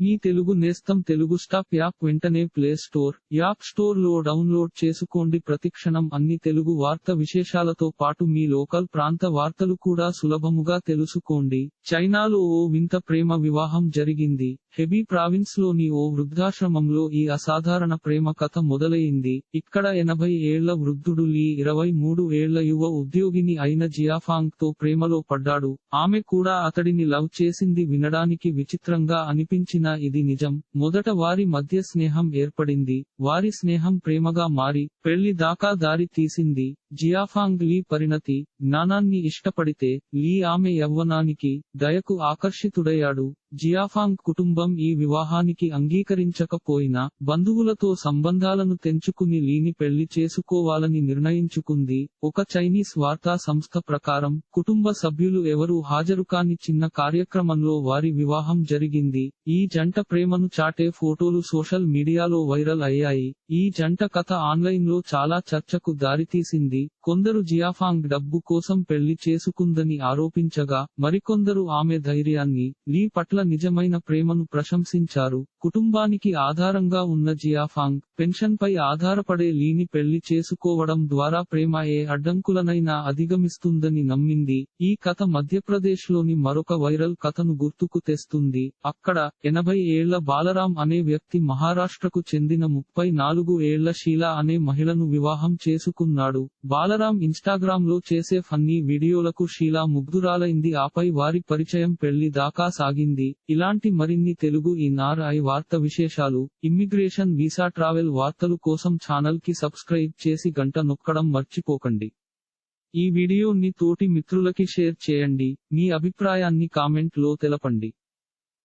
మీ తెలుగు నేస్తం Telugu stop app వెంటనే play store app స్టోర్లో డౌన్లోడ్ చేసుకోండి. ప్రతిక్షణం అన్ని తెలుగు వార్త విశేషాలతో పాటు మీ లోకల్ ప్రాంత వార్తలు కూడా సులభముగా తెలుసుకోండి. చైనాలో ఓ వింత ప్రేమ వివాహం జరిగింది. హెబీ ప్రావిన్స్లోని ఓ వృద్ధాశ్రమంలో ఈ అసాధారణ ప్రేమ కథ మొదలైంది. ఇక్కడ ఎనభై ఏళ్ళ వృద్ధుడు లీ ఇరవై మూడు ఏళ్ళ యువ ఉద్యోగిని అయిన జియాఫాంగ్తో ప్రేమలో పడ్డాడు. ఆమె కూడా అతడిని లవ్ చేసింది వినడానికి విచిత్రంగా అనిపించిన ఇది నిజం. మొదట వారి మధ్య స్నేహం ఏర్పడింది. వారి స్నేహం ప్రేమగా మారి పెళ్ళి దాకా దారి తీసింది. జియాఫాంగ్ లీ పరిణతి జ్ఞానాన్ని ఇష్టపడితే లీ ఆమె యవ్వనానికి దయకు ఆకర్షితుడయ్యాడు. జియాఫాంగ్ కుటుంబం ఈ వివాహానికి అంగీకరించకపోయినా బంధువులతో సంబంధాలను తెంచుకుని లీని పెళ్ళి చేసుకోవాలని నిర్ణయించుకుంది. ఒక చైనీస్ వార్తా సంస్థ ప్రకారం కుటుంబ సభ్యులు ఎవరూ హాజరుకాని చిన్న కార్యక్రమంలో వారి వివాహం జరిగింది. ఈ జంట ప్రేమను చాటే ఫోటోలు సోషల్ మీడియాలో వైరల్ అయ్యాయి. ఈ జంట కథ ఆన్లైన్లో చాలా చర్చకు దారితీసింది. కొందరు జియాఫాంగ్ డబ్బు కోసం పెళ్ళి చేసుకుందని ఆరోపించగా మరికొందరు ఆమె ధైర్యాన్ని లీ పట్ల నిజమైన ప్రేమను ప్రశంసించారు. కుటుంబానికి ఆధారంగా ఉన్న జియాఫాంగ్ పెన్షన్ పై ఆధారపడే లీని పెళ్ళి చేసుకోవడం ద్వారా ప్రేమ ఏ అడ్డంకులనైనా అధిగమిస్తుందని నమ్మింది. ఈ కథ మధ్యప్రదేశ్లోని మరొక వైరల్ కథను గుర్తుకు తెస్తుంది. అక్కడ ఎనభై ఏళ్ళ బాలరాం అనే వ్యక్తి మహారాష్ట్రకు చెందిన ముప్పై నాలుగు ఏళ్ళ షీలా అనే మహిళను వివాహం చేసుకున్నాడు. బాలరాం ఇన్స్టాగ్రామ్లో చేసే ఫన్నీ వీడియోలకు షీలా ముగ్ధురాలైంది. ఆపై వారి పరిచయం పెళ్ళి దాకా సాగింది. ఇలాంటి మరిన్ని తెలుగు ఈ వార్త విశేషాలు ఇమ్మిగ్రేషన్ వీసా ట్రావెల్ వార్తలు కోసం ఛానల్కి సబ్స్క్రైబ్ చేసి గంట నొక్కడం మర్చిపోకండి. ఈ వీడియోని తోటి మిత్రులకి షేర్ చేయండి మీ అభిప్రాయాన్ని కామెంట్లో తెలపండి.